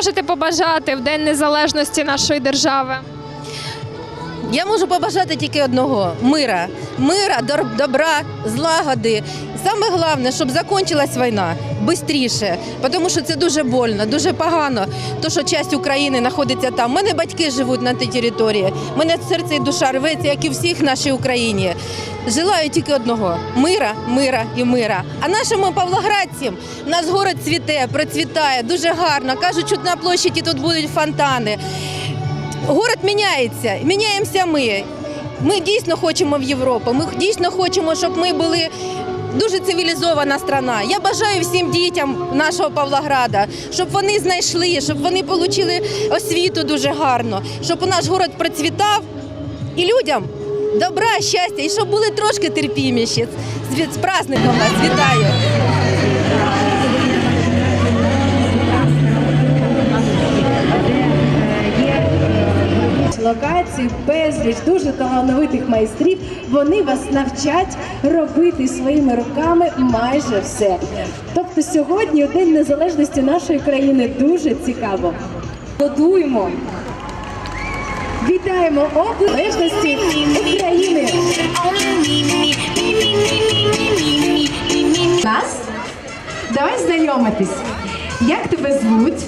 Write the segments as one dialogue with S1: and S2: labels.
S1: можете побажати в День Незалежності нашої держави?
S2: Я можу побажати тільки одного мира, мира, добра, злагоди. Саме головне, щоб закінчилась війна швидше, тому що це дуже больно, дуже погано. То, що частина України знаходиться там. У мене батьки живуть на тій території. У Мене серце і душа рветься, як і всіх в нашій Україні. Желаю тільки одного мира, мира і мира. А нашим павлоградцям нас город цвіте, процвітає, дуже гарно. Кажуть, що на площаді тут будуть фонтани. Город міняється, міняємося ми. Ми дійсно хочемо в Європу. Ми дійсно хочемо, щоб ми були дуже цивілізована страна. Я бажаю всім дітям нашого Павлограда, щоб вони знайшли, щоб вони отримали освіту дуже гарно, щоб наш город процвітав і людям добра, щастя, і щоб були трошки терпіміші. З праздником вас вітаю!
S3: Локацій, безліч дуже талановитих майстрів. Вони вас навчать робити своїми руками майже все. Тобто сьогодні, День Незалежності нашої країни, дуже цікаво. Годуємо. Вітаємо області України. Нас? Давай знайомитись. Як тебе звуть?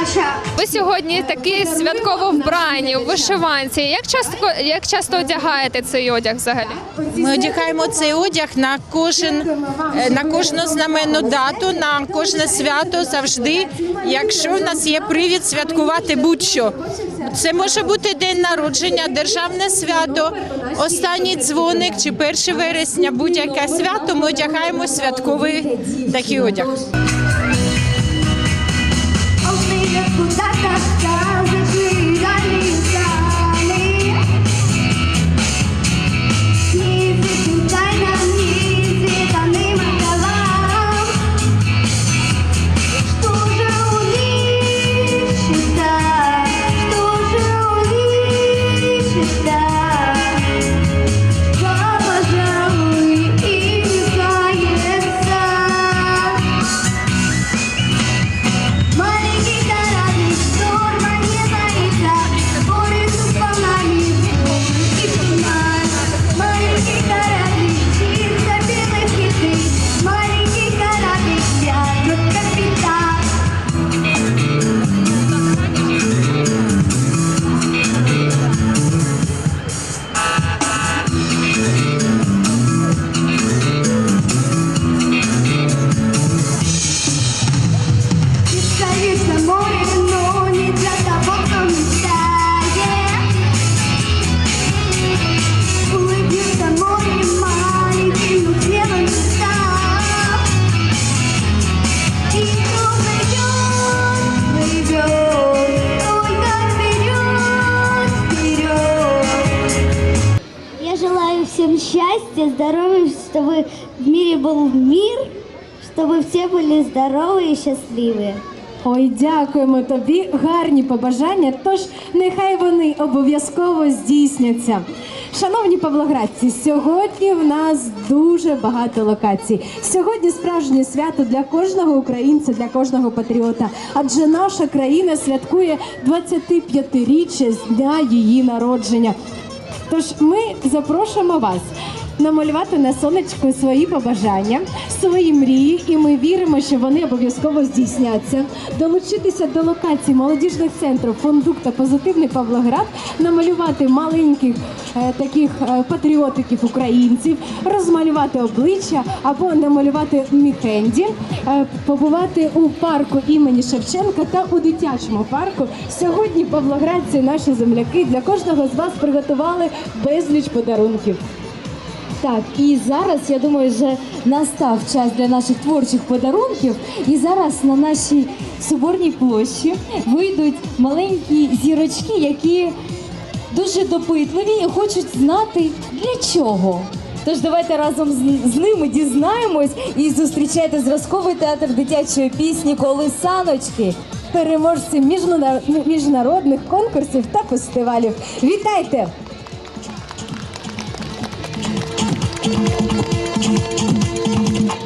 S4: Саша,
S1: Ви сьогодні такі святково вбрані у вишиванці. Як часто як часто одягаєте цей одяг взагалі?
S5: Ми одягаємо цей одяг на кожен е, на кожну знаменну дату, на кожне свято завжди. Якщо в нас є привід святкувати будь-що, це може бути день народження, державне свято, останній дзвоник чи 1 вересня, будь-яке свято. Ми одягаємо святковий такий одяг.
S4: Stop. все были здоровы и счастливые.
S3: Ой, дякуємо тобі. Гарні побажання. Тож нехай вони обов'язково здійсняться. Шановні павлоградці, сьогодні в нас дуже багато локацій. Сьогодні справжнє свято для кожного українця, для кожного патріота. Адже наша країна святкує 25-річчя з дня її народження. Тож ми запрошуємо вас намалювати на сонечку свої побажання, свої мрії, і ми віримо, що вони обов'язково здійсняться. Долучитися до локацій молодіжних центрів Фондук та Позитивний Павлоград, намалювати маленьких е, таких е, патріотиків українців, розмалювати обличчя або намалювати міхенді, е, побувати у парку імені Шевченка та у дитячому парку. Сьогодні павлоградці, наші земляки, для кожного з вас приготували безліч подарунків.
S6: Так, і зараз я думаю, вже настав час для наших творчих подарунків. І зараз на нашій соборній площі вийдуть маленькі зірочки, які дуже допитливі і хочуть знати для чого. Тож давайте разом з, з ними дізнаємось і зустрічайте зразковий театр дитячої пісні Колисаночки, переможці міжнарод- міжнародних конкурсів та фестивалів. Вітайте!
S1: Thank you.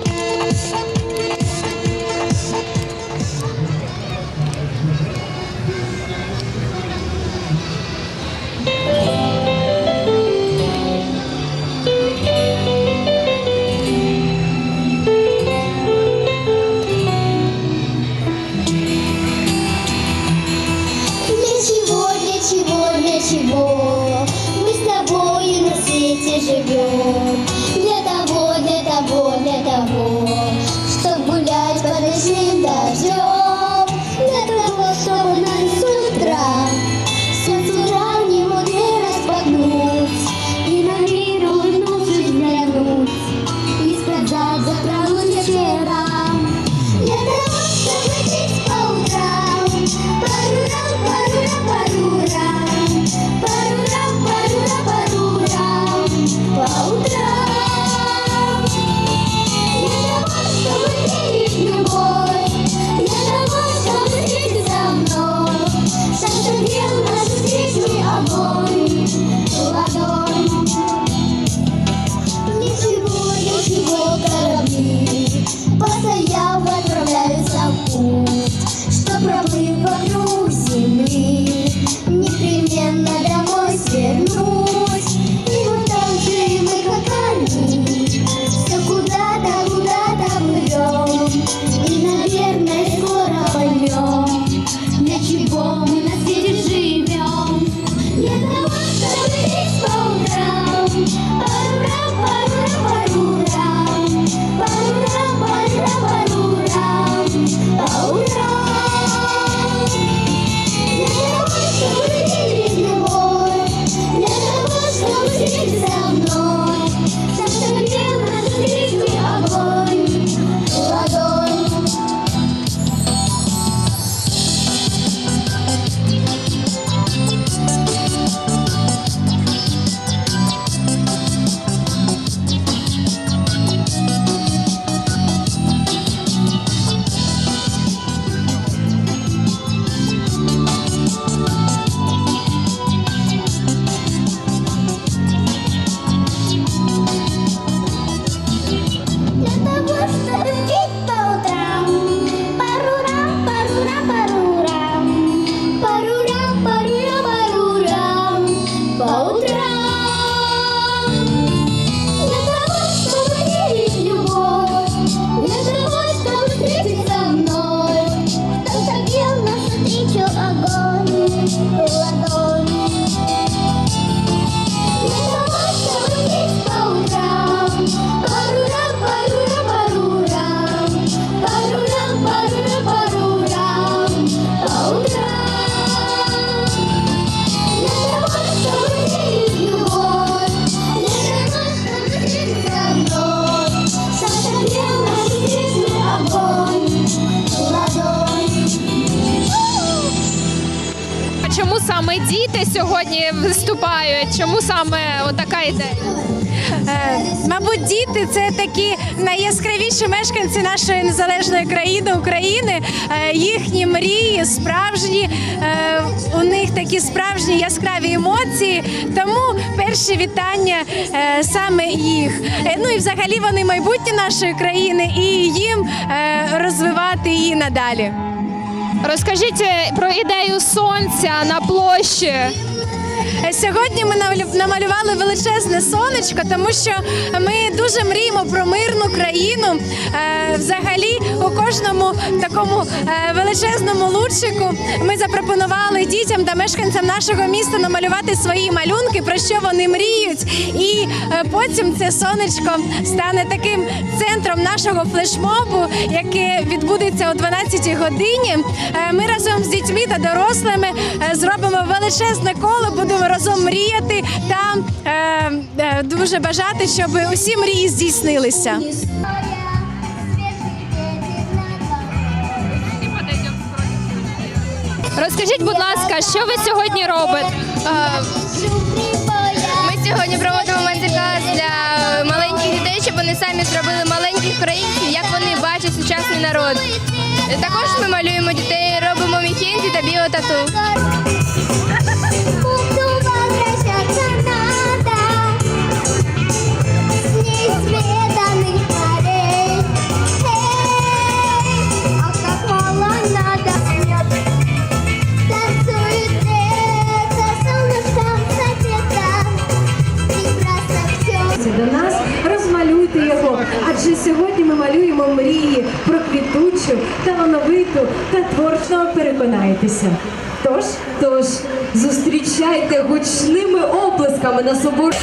S1: Саме діти сьогодні виступають? Чому саме така ідея?
S3: Е, Мабуть, діти це такі найяскравіші мешканці нашої незалежної країни України. Е, Їхні мрії справжні, е, у них такі справжні яскраві емоції. Тому перші вітання саме їх. Ну і взагалі вони майбутнє нашої країни, і їм розвивати її надалі.
S1: Розкажіть е, про ідею сонця на площі.
S3: Е, Сьогодні ми намалювали величезне сонечко, тому що ми дуже мріємо про мирну країну. Е, Взагалі, у кожному такому е, величезному лучику ми запропонували дітям та мешканцям нашого міста намалювати свої малюнки, про що вони мріють. І потім це сонечко стане таким центром нашого флешмобу, яке відбудеться о 12 годині. Ми разом з дітьми та дорослими зробимо величезне коло, будемо разом мріяти та е, е, дуже бажати, щоб усі мрії здійснилися.
S1: Розкажіть, будь ласка, що ви сьогодні робите?
S4: Ми сьогодні проводимо майстер-клас для маленьких дітей, щоб вони самі зробили маленьких українців, як вони бачать сучасний народ. Також ми малюємо дітей, робимо міхінці та біотату.
S7: Сьогодні ми малюємо мрії про квітучу, талановиту та творчо переконаєтеся. Тож
S3: Тож, тож, зустрічайте гучними оплесками на собор.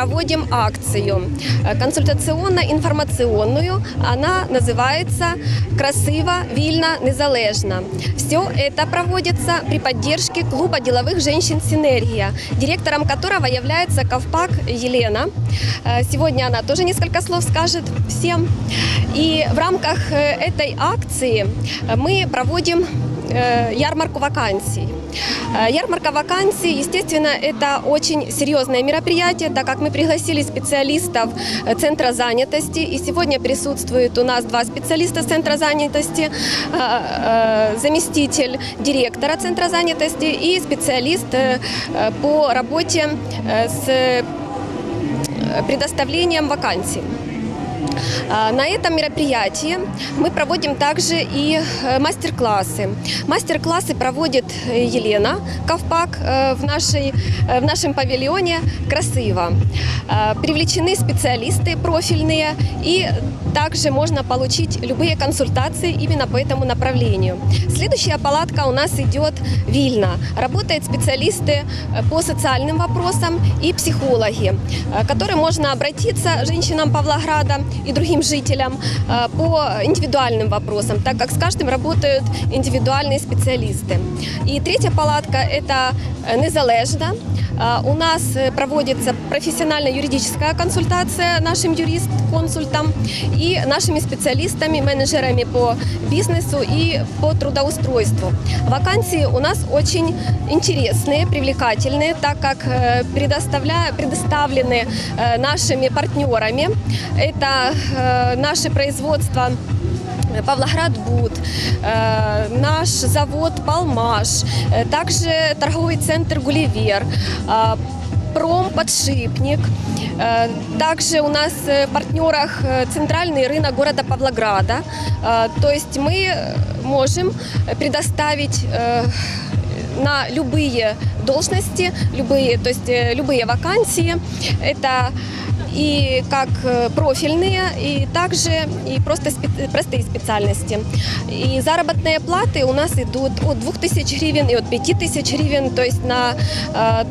S8: Проводим акцию э, консультационно-информационную. Она называется «Красиво, вильно, незалежно». Все это проводится при поддержке клуба деловых женщин «Синергия», директором которого является Ковпак Елена. Э, Сегодня она тоже несколько слов скажет всем. И в рамках э, этой акции мы проводим ярмарку вакансий. Э, Ярмарка вакансий, естественно, это очень серьезное мероприятие, так как мы пригласили специалистов э, Центра занятости, и сегодня присутствует у нас два специалиста Центра занятости, э, э, заместитель директора Центра занятости и специалист э, э, по работе э, с э, предоставлением вакансий. А, На этом мероприятии мы проводим также и э, мастер-классы. Мастер-классы проводит э, Елена Ковпак э, в, нашей, э, в нашем павильоне «Красиво». А, Привлечены специалисты профильные и также можно получить любые консультации именно по этому направлению. Следующая палатка у нас идет Вильно. Работают специалисты э, по социальным вопросам и психологи, э, к которым можно обратиться женщинам Павлограда и другим жителям э, по индивидуальным вопросам, так как с каждым работают индивидуальные специалисты. И третья палатка – это э, незалежно. А, У нас проводится профессионально-юридическая консультация нашим юрист-консультам и нашими специалистами, менеджерами по бизнесу и по трудоустройству. Вакансии у нас очень интересные, привлекательные, так как э, предоставля- предоставлены э, нашими партнерами. Это э, наше производство Павлоградбуд, э, наш завод Палмаш, э, также торговый центр Гулливер, э, промподшипник. Э, Также у нас э, в партнерах э, центральный рынок города Павлограда. Э, То есть мы можем предоставить э, на любые должности, любые, то есть э, любые вакансии. Это и как э, профильные, и также и просто спе- простые специальности. И заработные платы у нас идут от 2000 гривен и от 5000 гривен, то есть на э,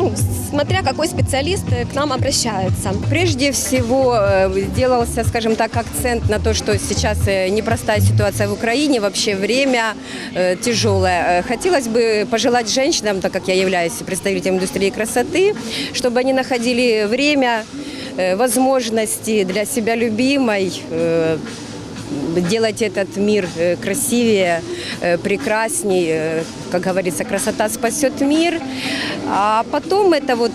S8: ну, смотря какой специалист э, к нам обращается.
S9: Прежде всего э, делался, скажем так, акцент на то, что сейчас э, непростая ситуация в Украине, вообще время э, тяжелое. Э, Хотелось бы пожелать женщинам, так как я являюсь представителем индустрии красоты, чтобы они находили время, э, возможности для себя любимой, э, делать этот мир э, красивее, э, прекрасней. Э, Как говорится, красота спасет мир. А потом это вот,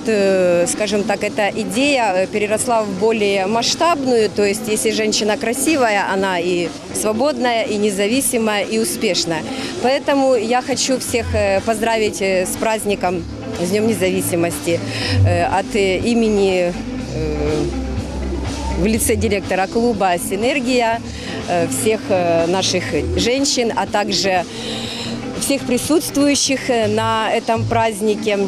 S9: скажем так, эта идея переросла в более масштабную. То есть, если женщина красивая, она и свободная, и независимая, и успешная. Поэтому я хочу всех поздравить с праздником, с Днем независимости от имени в лице директора клуба «Синергия», всех э, наших женщин, а также всех присутствующих э, на этом празднике.